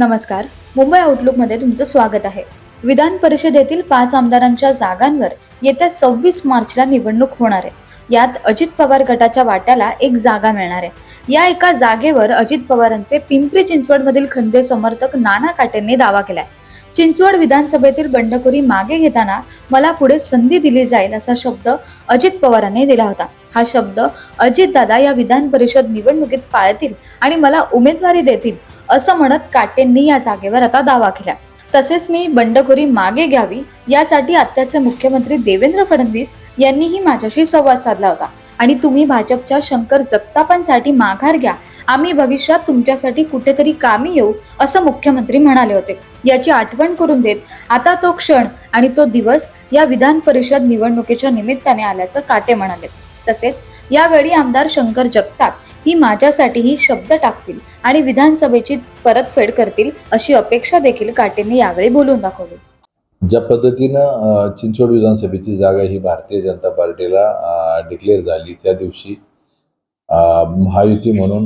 नमस्कार. मुंबई आउटलुकमध्ये तुमचं स्वागत आहे. विधान परिषदेतील पाच आमदारांच्या जागांवर येत्या सव्वीस मार्चला निवडणूक होणार आहे. यात अजित पवार गटाच्या वाट्याला एक जागा मिळणार आहे. या एका जागेवर अजित पवारांचे पिंपरी चिंचवडमधील खंदे समर्थक नाना काटेंनी दावा केलाय. चिंचवड विधानसभेतील बंडखोरी मागे घेताना मला पुढे संधी दिली जाईल असा शब्द अजित पवारांनी दिला होता. हा शब्द अजितदादा या विधान परिषद निवडणुकीत पाळतील आणि मला उमेदवारी देतील असं म्हणत काटेंनी या जागेवर आता दावा केला. तसेच मी बंडखोरी मागे घ्यावी यासाठी आत्ताचे मुख्यमंत्री देवेंद्र फडणवीस यांनीही माझ्याशी संवाद साधला होता. आणि तुम्ही भाजपच्या शंकर जगतापांसाठी माघार घ्या. आम्ही भविष्यात तुमच्यासाठी कुठेतरी कामी येऊ असं मुख्यमंत्री म्हणाले होते. याची आठवण करून देत आता तो क्षण आणि तो दिवस या विधान परिषद निवडणुकीच्या निमित्ताने आल्याचं काटे म्हणाले. तसेच यावेळी आमदार शंकर जगताप ही माझ्यासाठीही शब्द टाकतील आणि विधानसभेची परतफेड करतील अशी अपेक्षा देखील काटेंनी यावेळी बोलून दाखवली. ज्या पद्धतीनं चिंचवड विधानसभेची जागा ही भारतीय जनता पार्टीला डिक्लेअर झाली त्या दिवशी महायुती म्हणून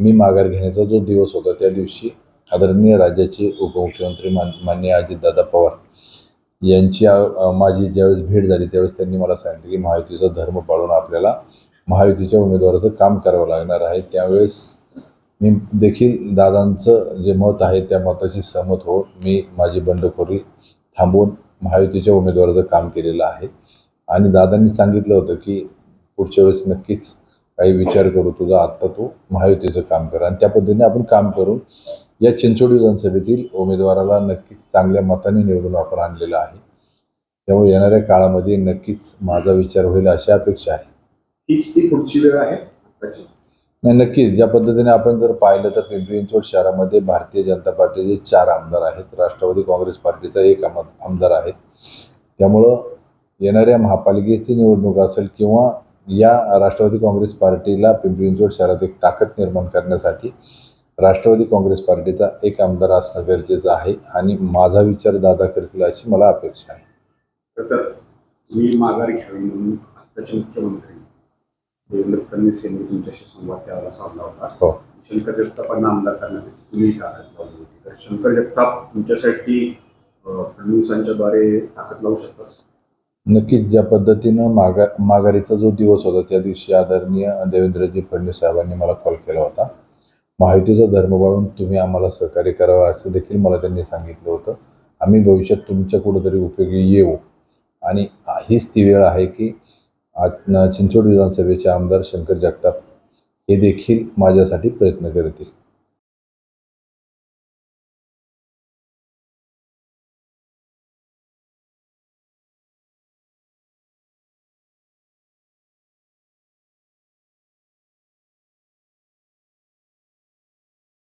मी माघार घेण्याचा जो दिवस होता त्या दिवशी आदरणीय राज्याचे उपमुख्यमंत्री मान माननीय अजितदादा पवार यांची माझी ज्यावेळेस भेट झाली त्यावेळेस त्यांनी मला सांगितलं की महायुतीचा धर्म पाळून आपल्याला महायुतीच्या उमेदवाराचं काम करावं लागणार आहे. त्यावेळेस मी देखील दादांचं जे मत आहे त्या मताशी सहमत होऊन मी माझी बंडखोरी थांबवून महायुतीच्या उमेदवाराचं काम केलेलं आहे. आणि दादांनी सांगितलं होतं की पुढच्या वेळेस नक्कीच काही विचार करू तुझा आत्ता तू महायुतीचं काम कर. आणि त्या पद्धतीने आपण काम करू या चिंचोड विधानसभेतील उमेदवाराला नक्कीच चांगल्या मताने निवडून आपण आणलेलं आहे. त्यामुळे येणाऱ्या काळामध्ये नक्कीच माझा विचार होईल अशी अपेक्षा आहे. हीच ती पुढची वेळ आहे आत्ताची. नाही नक्कीच. ज्या पद्धतीने आपण जर पाहिलं तर पिंपरी चिंचवड शहरामध्ये भारतीय जनता पार्टीचे चार आमदार आहेत. राष्ट्रवादी काँग्रेस पार्टीचा एक आम आमदार आहे. त्यामुळं येणाऱ्या महापालिकेची निवडणूक असेल किंवा या राष्ट्रवादी काँग्रेस पार्टीला पिंपरी चिंचवड शहरात एक ताकद निर्माण करण्यासाठी राष्ट्रवादी काँग्रेस पार्टीचा एक आमदार असणं गरजेचं आहे आणि माझा विचार दादा करतील अशी मला अपेक्षा आहे. तर मी माघार घ्यावी म्हणून आत्ताचे मुख्यमंत्री. देवेंद्र फडणवीस यांनी तुमच्याशी संवाद त्यावेळेला साधला होता शंकर जगतापांना आमदार करण्यासाठी तुम्ही ताकद लावली होती तर शंकर जगताप तुमच्यासाठी फडणवीसांच्याद्वारे ताकद लावू शकतात नक्कीच ज्या पद्धतीनं मागा माघारीचा जो दिवस होता त्या दिवशी आदरणीय देवेंद्रजी फडणवीस साहेबांनी मला कॉल केला होता. महायुतीचा धर्म बाळून तुम्ही आम्हाला सहकार्य करावं असं देखील मला त्यांनी सांगितलं होतं. आम्ही भविष्यात तुमच्या कुठंतरी उपयोगी येऊ. आणि हीच ती वेळ आहे की आज चिंचवड विधानसभेचे आमदार शंकर जगताप हे देखील माझ्यासाठी प्रयत्न करतील.